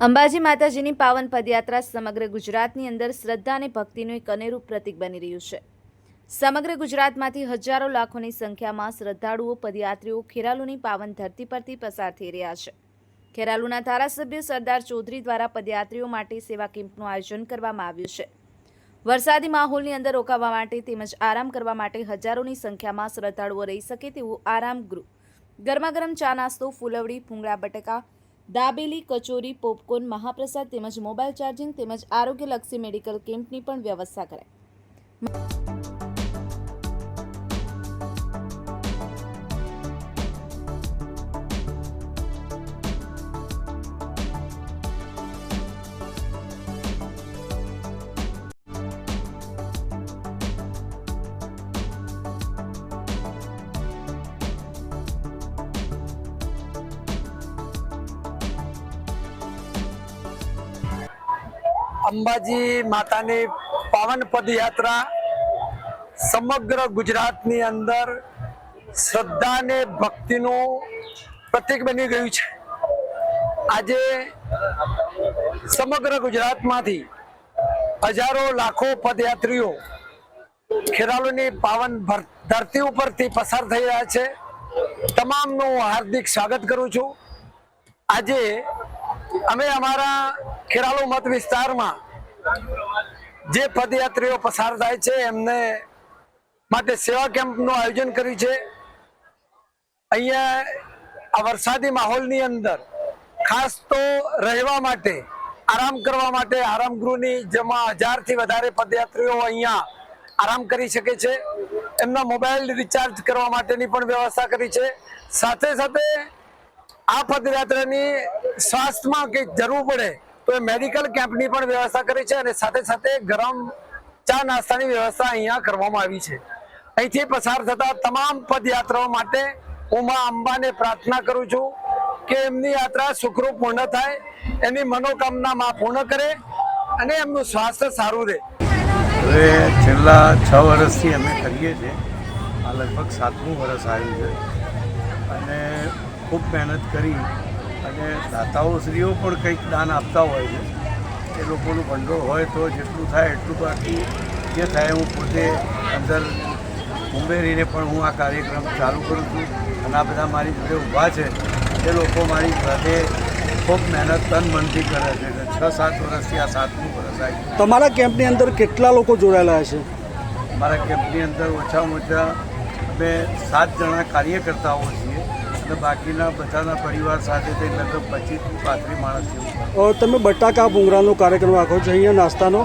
અંબાજી માતાજીની પાવન પદયાત્રા સમગ્ર ગુજરાતની અંદર શ્રદ્ધા અને ભક્તિનું એક અનેરું પ્રતીક બની રહ્યું છે. સમગ્ર ગુજરાતમાંથી હજારો લાખોની સંખ્યામાં શ્રદ્ધાળુઓ, પદયાત્રીઓ ખેરાલુની પાવન ધરતી પરથી પસાર થઈ રહ્યા છે. ખેરાલુના ધારાસભ્ય સરદાર ચૌધરી દ્વારા પદયાત્રીઓ માટે સેવા કેમ્પનું આયોજન કરવામાં આવ્યું છે. વરસાદી માહોલની અંદર રોકાવા માટે તેમજ આરામ કરવા માટે હજારોની સંખ્યામાં શ્રદ્ધાળુઓ રહી શકે તેવું આરામ ગૃહ. ગરમા ગરમ ચા નાસ્તો, ફૂલવડી, ભૂંગળા બટાકા દાબેલી કચોરી પોપકોર્ન મહાપ્રસાદ તેમજ મોબાઈલ ચાર્જિંગ તેમજ આરોગ્યલક્ષી મેડિકલ કેમ્પની પણ વ્યવસ્થા કરાઈ. અંબાજી માતાની પાવન પદયાત્રા સમગ્ર ગુજરાતની અંદર શ્રદ્ધા અને ભક્તિનું પ્રતીક બની ગયું છે. આજે સમગ્ર ગુજરાતમાંથી હજારો લાખો પદયાત્રીઓ ખેરાલુની પાવન ધરતી ઉપરથી પસાર થઈ રહ્યા છે. તમામનું હાર્દિક સ્વાગત કરું છું. આજે અમે અમારા ખેરાલુ મત વિસ્તારમાં જે પદયાત્રીઓ પસાર થાય છે, એમને માટે સેવા કેમ્પનું આયોજન કર્યું છે. અહીંયા આ વરસાદી માહોલની અંદર ખાસ તો રહેવા માટે, આરામ કરવા માટે આરામગૃહની જેમાં હજારથી વધારે પદયાત્રીઓ અહીંયા આરામ કરી શકે છે. એમના મોબાઈલ રિચાર્જ કરવા માટેની પણ વ્યવસ્થા કરી છે. સાથે સાથે આ પદયાત્રાની સ્વાસ્થ્યમાં કંઈક જરૂર પડે તો એ મેડિકલ કેમ્પની પણ વ્યવસ્થા કરી છે અને સાથે સાથે ગરમ ચા નાસ્તાની વ્યવસ્થા અહીંયા કરવામાં આવી છે. અહીંથી પસાર થતા તમામ પદયાત્રાઓ માટે હું મા અંબાને પ્રાર્થના કરું છું કે એમની યાત્રા સુખરૂપ પૂર્ણ થાય એની મનોકામના માં પૂર્ણ કરે અને એમનું સ્વાસ્થ્ય સારું રહે. હવે છેલ્લા છ વર્ષથી અમે કરીએ છીએ. આ લગભગ સાતમું વર્ષ આવ્યું છે. અને ખૂબ મહેનત કરી અને દાતાઓશ્રીઓ પણ કંઈક દાન આપતા હોય છે. એ લોકોનું ભંડોળ હોય તો જેટલું થાય એટલું બાકી જે થાય હું પોતે અંદર ઉમેરીને પણ હું આ કાર્યક્રમ ચાલુ કરું છું. અને આ બધા મારી જોડે ઊભા છે. એ લોકો મારી સાથે ખૂબ મહેનત તન મનથી કરે છે છ સાત વર્ષથી આ સાતમું વર્ષ આવી તમારા કેમ્પની અંદર કેટલા લોકો જોડાયેલા છે મારા કેમ્પની અંદર ઓછામાં ઓછા અમે સાત જણા કાર્યકર્તાઓ છીએ. અને બાકીના બધાના પરિવાર સાથે થઈ લગભગ પચીસથી પાંત્રીસ માણસ જેવું તમે બટાકા ભૂંગળાનો કાર્યક્રમ રાખો છો અહીંયા નાસ્તાનો.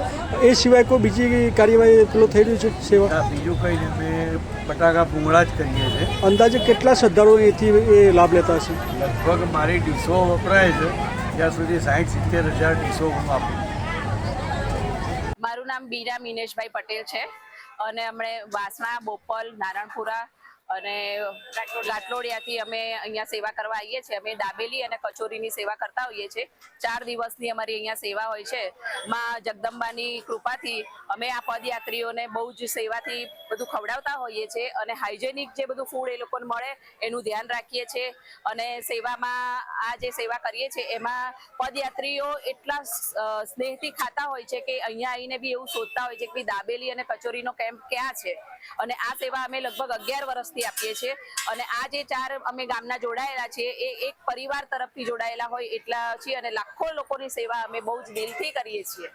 એ સિવાય કોઈ બીજી કાર્યવાહી એટલો થઈ રહ્યું છે સેવા? બીજું કંઈ નહીં. અમે બટાકા ભૂંગળા જ કરીએ છીએ. અંદાજે કેટલા શ્રદ્ધાળુઓ એથી એ લાભ લેતા હશે? લગભગ મારી ડીશો વપરાય છે. ત્યાં સુધી સાઠ સિત્તેર હજાર ડીશો હું આપું. મારું નામ બીરા મિનેશભાઈ પટેલ છે. અને અમને વાસણા બોપલ નારણપુરા અને લાટલોડિયાથી અમે અહીંયા સેવા કરવા આવીએ છીએ. અમે દાબેલી અને કચોરીની સેવા કરતા હોઈએ છીએ. ચાર દિવસની અમારી અહીંયા સેવા હોય છે. માં જગદંબાની કૃપાથી અમે આ પદયાત્રીઓને બહુ જ સેવાથી બધું ખવડાવતા હોઈએ છીએ અને હાઇજેનિક જે બધું ફૂડ એ લોકોને મળે એનું ધ્યાન રાખીએ છીએ. અને સેવામાં આ જે સેવા કરીએ છીએ, એમાં પદયાત્રીઓ એટલા સ્નેહથી ખાતા હોય છે કે અહીંયા આવીને બી એવું શોધતા હોય છે કે દાબેલી અને કચોરીનો કેમ્પ ક્યાં છે? અને આ સેવા અમે લગભગ અગિયાર વર્ષથી આપીએ છીએ. અને આ જે ચાર અમે ગામના જોડાયેલા છીએ, એ એક પરિવાર તરફથી જોડાયેલા હોય એટલા છીએ અને લાખો લોકોની સેવા અમે બહુ જ દિલથી કરીએ છીએ.